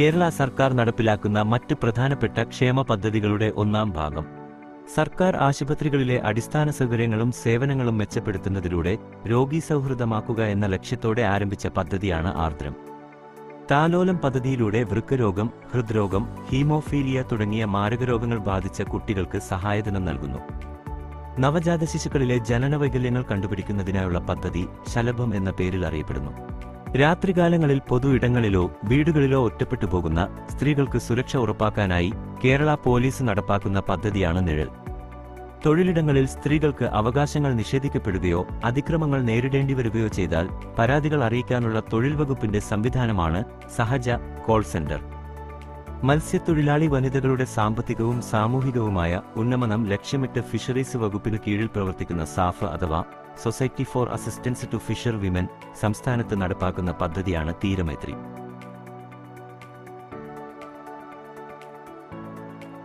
കേരള സർക്കാർ നടപ്പിലാക്കുന്ന മറ്റ് പ്രധാനപ്പെട്ട ക്ഷേമ പദ്ധതികളുടെ ഒന്നാം ഭാഗം. സർക്കാർ ആശുപത്രികളിലെ അടിസ്ഥാന സൗകര്യങ്ങളും സേവനങ്ങളും മെച്ചപ്പെടുത്തുന്നതിലൂടെ രോഗീ സൗഹൃദമാക്കുക എന്ന ലക്ഷ്യത്തോടെ ആരംഭിച്ച പദ്ധതിയാണ് ആർദ്രം. താലോലം പദ്ധതിയിലൂടെ വൃക്കരോഗം ഹൃദ്രോഗം ഹീമോഫീലിയ തുടങ്ങിയ മാരകരോഗങ്ങൾ ബാധിച്ച കുട്ടികൾക്ക് സഹായധനം നൽകുന്നു. നവജാത ശിശുക്കളിലെ ജനനവൈകല്യങ്ങൾ കണ്ടുപിടിക്കുന്നതിനായുള്ള പദ്ധതി ശലഭം എന്ന പേരിൽ അറിയപ്പെടുന്നു. രാത്രികാലങ്ങളിൽ പൊതു ഇടങ്ങളിലോ വീടുകളിലോ ഒറ്റപ്പെട്ടു പോകുന്ന സ്ത്രീകൾക്ക് സുരക്ഷ ഉറപ്പാക്കാനായി കേരള പോലീസ് നടപ്പാക്കുന്ന പദ്ധതിയാണ് നിഴൽ. തൊഴിലിടങ്ങളിൽ സ്ത്രീകൾക്ക് അവകാശങ്ങൾ നിഷേധിക്കപ്പെടുകയോ അതിക്രമങ്ങൾ നേരിടേണ്ടി വരികയോ ചെയ്താൽ പരാതികൾ അറിയിക്കാനുള്ള തൊഴിൽ വകുപ്പിന്റെ സംവിധാനമാണ് സഹജ കോൾ സെന്റർ. മത്സ്യത്തൊഴിലാളി വനിതകളുടെ സാമ്പത്തികവും സാമൂഹികവുമായ ഉന്നമനം ലക്ഷ്യമിട്ട് ഫിഷറീസ് വകുപ്പിന് കീഴിൽ പ്രവർത്തിക്കുന്ന സാഫ് അഥവാ society for assistance to fisher women സംസ്ഥാനത്ത് നടപ്പാക്കുന്ന പദ്ധതിയാണ് തീരമൈത്രി.